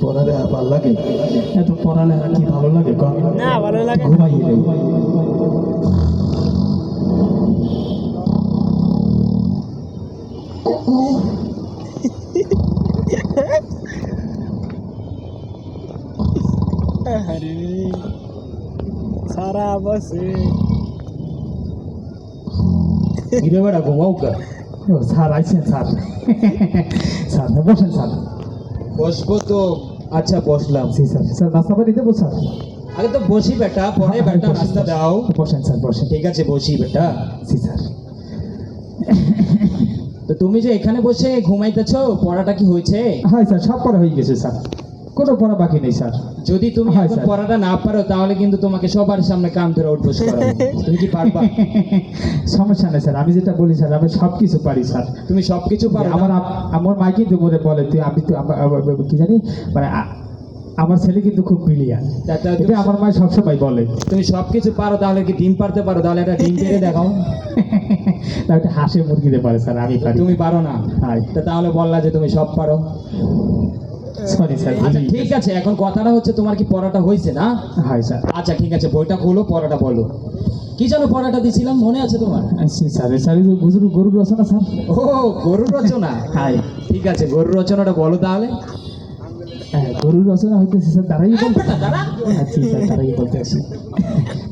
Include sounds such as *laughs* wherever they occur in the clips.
পড়ালে ভালো লাগে? এত পড়ালে আর কি ভালো লাগে? কম না ভালো লাগে আরে সারা বসে বেড়া ঘুমাও কা স্যার আইছেন স্যার। স্যার বসেন স্যার। বসবো তো। আচ্ছা বসলাম। জি স্যার। স্যার নাস্তা পানি দেবো স্যার? আগে তো বসি বেটা। পরে হ্যাঁ, বেটা নাস্তা দাও। বসেন স্যার বসেন। ঠিক আছে বসি বেটা। জি স্যার। তো তুমি যে এখানে বসে ঘুমাইতেছো পড়াটা কি হয়েছে? হ্যাঁ স্যার সব পড়া হয়ে গেছে স্যার। কোনো পড়া বাকি নেই স্যার। যদি তুমি হ্যাঁ, পড়াটা না পারো তাহলে কিন্তু তোমাকে সবার সামনে কান ধরে উঠবস করাবো *laughs* তুমি কি পারবা? সমস্যা নেই স্যার। আমি যেটা বলি স্যার আমি সব কিছু পারি স্যার। তুমি সবকিছু পারো আমার আমার মা কিন্তু মনে বলে তুই আমি তো কি জানি? মানে আমার ছেলে কিন্তু খুব ব্রিলিয়ান তুমি- এটা আমার মা সবসময় বলে। তুমি সবকিছু পারো তাহলে কি ডিম পারতে পারো? তাহলে একটা ডিম পেরে দেখাও। তা একটা হাসি মুরগিতে পারে স্যার আমি পারি। তুমি পারো না? তাহলে বললা যে তুমি সব পারো। সরি স্যার আচ্ছা ঠিক আছে এখন কথাটা হচ্ছে তোমার কি পড়াটা হয়েছে না? হাই স্যার আচ্ছা ঠিক আছে বইটা খোলো পড়াটা বলো। কি যেন পড়াটা দিছিলাম মনে আছে তোমার? স্যার স্যার গুজুর গরুর রচনা স্যার ও গরুর রচনা? হাই ঠিক আছে গরুর রচনাটা বলো তাহলে। হ্যাঁ গরুর রচনা হইতেছে স্যার দাঁড়াই দাঁড়া। হ্যাঁ স্যার দাঁড়াই বলতে আসি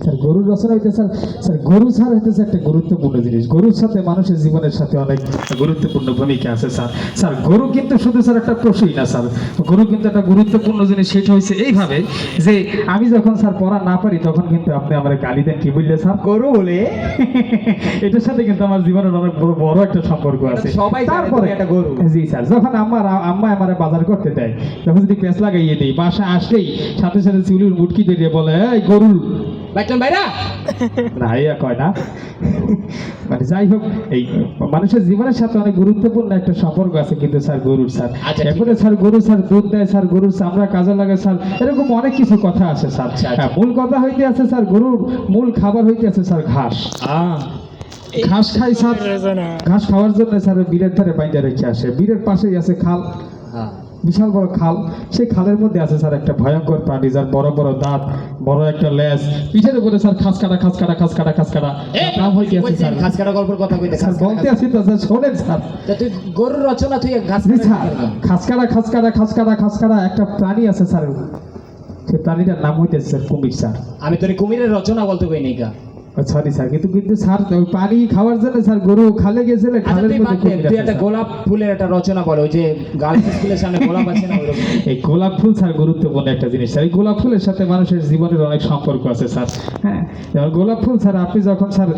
স্যার গরুর রচনা হইতে স্যার স্যার গরু স্যার হইতেছে একটা গুরুত্বপূর্ণ জিনিস। গরুর সাথে মানুষের জীবনের সাথে অনেক গুরুত্বপূর্ণ ভূমিকা আছে স্যার। স্যার গরু কিন্তু শুধু স্যার একটা পশুই না স্যার। গরু কিন্তু একটা গুরুত্বপূর্ণ জিনিস সেটা হয়েছে এইভাবে যে আমি যখন স্যার পড়া না পারি তখন কিন্তু আপনি আমার গালি দেন কি বললে স্যার? গরু বলে? *laughs* এটার সাথে কিন্তু আমার জীবনের অনেক বড় বড় একটা সম্পর্ক আছে। সবাই তারপরে একটা গরু। জি স্যার যখন আমার আম্মা আমার বাজার করতে দেয় তখন যদি পেঁচ লাগাইয়ে দিই বাসা আসলেই সাথে সাথে চুলির মুটকি দিয়ে বলে এই গরুর বাইটন ভাইরা? না ইয়া কয় না। মানে যাই হোক এই মানুষের জীবনের সাথে অনেক গুরুত্বপূর্ণ একটা সম্পর্ক আছে কিন্তু স্যার গরুর স্যার। আচ্ছা, এরপরে স্যার গরু স্যার দুধ দেয় স্যার গরুর চামড়া কাজে লাগে স্যার এরকম অনেক কিছু কথা আছে স্যার। আচ্ছা, আচ্ছা। হ্যাঁ, মূল কথা হইতে আছে স্যার গরুর মূল খাবার হইতে আছে স্যার ঘাস। ঘাস খাই স্যার। ঘাস খাওয়ার জন্য স্যার বীরের ধারে বাইন্দা রেখে আসে। বীরের পাশেই আছে খাল। হ্যাঁ। বিশাল বড় খাল। সেই খালের মধ্যে আছে স্যার একটা ভয়ঙ্কর প্রাণী যার বড় বড় দাঁত বড় একটা লেজ। পিঠের উপরে স্যার খাস কাটা খাস কাটা খাস কাটা খাস কাটা নাম হইতে আছে স্যার। ঘাস কাটা গল্পের কথা কইতে স্যার বলতে আছি তো স্যার শোনেন স্যার। তুই গরুর রচনা তুই জি কাটা কি? খাস কাটা খাস কাটা খাস কাটা খাস কাটা একটা প্রাণী আছে স্যার। সেই প্রাণীটার নাম হইতেছে স্যার কুমির স্যার। আমি তোর কুমিরের রচনা বলতে কই নাই কা সরি স্যার। কিন্তু কিন্তু স্যার পানি খাওয়ার জন্য স্যার গরু খালে গেছিল আচ্ছা খালের মধ্যে তুই একটা গোলাপ ফুলের একটা রচনা বলো যে গার্লস স্কুলের সামনে গোলাপ আছে না *laughs* এই গোলাপ ফুল স্যার গুরুত্বপূর্ণ একটা জিনিস স্যার। এই গোলাপ ফুলের সাথে মানুষের জীবনের অনেক সম্পর্ক আছে স্যার। হ্যাঁ। যেমন গোলাপ ফুল স্যার আপনি যখন স্যার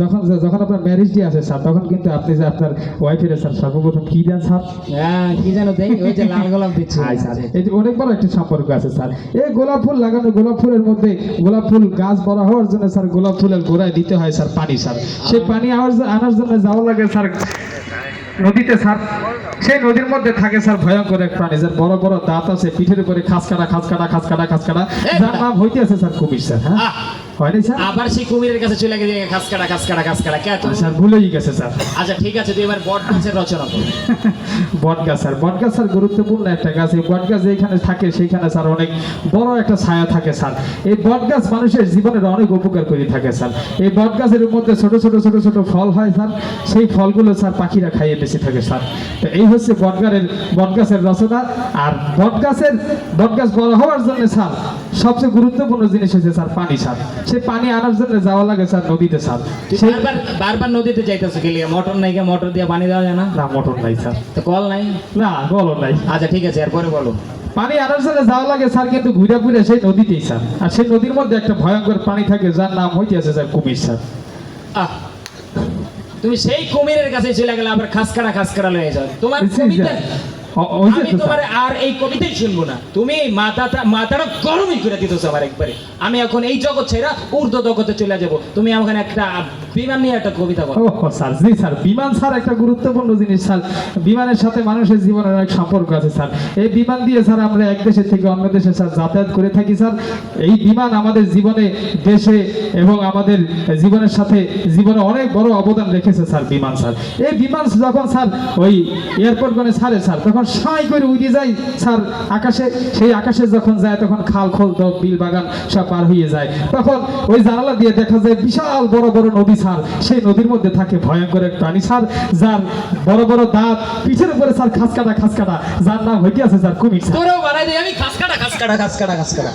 যখন যখন আপনার ম্যারেজ ডে আছে স্যার তখন কিন্তু আপনি যে আপনার ওয়াইফের স্যার সর্বপ্রথম কি দেন স্যার? হ্যাঁ কি জানো দেই ওই যে লাল গোলাপ দিচ্ছে। স্যার এই যে অনেক বড় একটা সম্পর্ক আছে স্যার। এই গোলাপ ফুল লাগানো গোলাপ ফুলের মধ্যে গোলাপ ফুল গাছ বড় হওয়ার জন্য স্যার গোলাপ ফুলের গোড়ায় দিতে হয় স্যার পানি স্যার। সেই পানি আওয়ার আনার জন্য যাওয়া লাগে স্যার নদীতে স্যার। সেই নদীর মধ্যে থাকে স্যার ভয়ঙ্কর এক প্রাণী যার বড় বড় দাঁত আছে পিঠের উপরে খাস কাটা খাস কাটা খাস কাটা খাস কাটা যার নাম হইতে আছে স্যার কুমির স্যার হ্যাঁ? স্যার? আবার সেই কুমিরের কাছে চলে গেছে কাটা কে স্যার ভুলেই গেছে স্যার। আচ্ছা ঠিক আছে তুই এবার বট গাছের রচনা কর। *laughs* স্যার। বটগাছ স্যার গুরুত্বপূর্ণ একটা গাছ। এই বটগাছ যেখানে থাকে সেইখানে স্যার অনেক বড় একটা ছায়া থাকে স্যার। এই বটগাছ মানুষের জীবনের অনেক উপকার করে থাকে স্যার। এই বটগাছের মধ্যে ছোট ছোট ছোট ছোট ফল হয় স্যার। সেই ফলগুলো স্যার পাখিরা খাইয়ে বেঁচে থাকে স্যার। তো এই হচ্ছে বটগাছের বটগাছের রচনা। আর বটগাছের বটগাছ বড় হওয়ার জন্য স্যার সবচেয়ে গুরুত্বপূর্ণ জিনিস হচ্ছে স্যার পানি স্যার। সেই পানি আনার জন্য যাওয়া লাগে স্যার নদীতে স্যার। বারবার বারবার নদীতে যাইতেছে গেলে মোটর নাই কে? মোটর দিয়ে পানি দেওয়া যায় না? না মোটর নাই স্যার। তো কল নাই? না বলো নাই। আচ্ছা ঠিক আছে এরপরে বলো। পানি আনার জন্য যাওয়া লাগে স্যার কিন্তু ঘুরে ঘুরে সেই নদীতেই স্যার। আর সেই নদীর মধ্যে একটা ভয়ঙ্কর পানি থাকে যার নাম হইতে আছে স্যার কুমির স্যার। আহ তুমি সেই কুমিরের কাছে চলে গেলে আবার খাস কাটা খাস কাটা লয়ে যাও। তোমার কবিতা আমি তোমার আর এই কবিতাই শুনব না। তুমি মাথাটা মাথাটা গরমই করে দিতেছো আমার একবারে। আমি এখন এই জগৎ ছেড়া ঊর্ধ্ব জগতে চলে যাব। তুমি আমাকে একটা বিমান নিয়ে একটা কবিতা বল। স্যার, জি স্যার, বিমান স্যার একটা গুরুত্বপূর্ণ জিনিস, স্যার। বিমানের সাথে মানুষের জীবনের সম্পর্ক আছে, স্যার। এই বিমান দিয়ে, স্যার, আমরা এক দেশে থেকে অন্য দেশে, স্যার, যাতায়াত করে থাকি, স্যার। এই বিমান আমাদের জীবনে দেশে এবং আমাদের জীবনের সাথে জীবনে অনেক বড় অবদান রেখেছে, স্যার, বিমান, স্যার। এই বিমান যখন, স্যার, ওই এয়ারপোর্ট স্যার, তখন সাই করে উড়ে যায়, স্যার, আকাশে। সেই আকাশে যখন যায়, তখন খাল, খোল বিল, বাগান সব পার হয়ে যায়। তখন ওই জানালা দিয়ে দেখা যায় বিশাল বড় বড় নদী স্যার, সেই নদীর মধ্যে থাকে ভয়ঙ্কর এক প্রাণী স্যার, যার বড় বড় দাঁত, পিঠের উপরে স্যার খাস কাটা খাস কাটা, যার নাম হইতে আছে স্যার কুমির দিই আমি খাস কাটা খাস কাটা খাস কাটা খাস কাটা।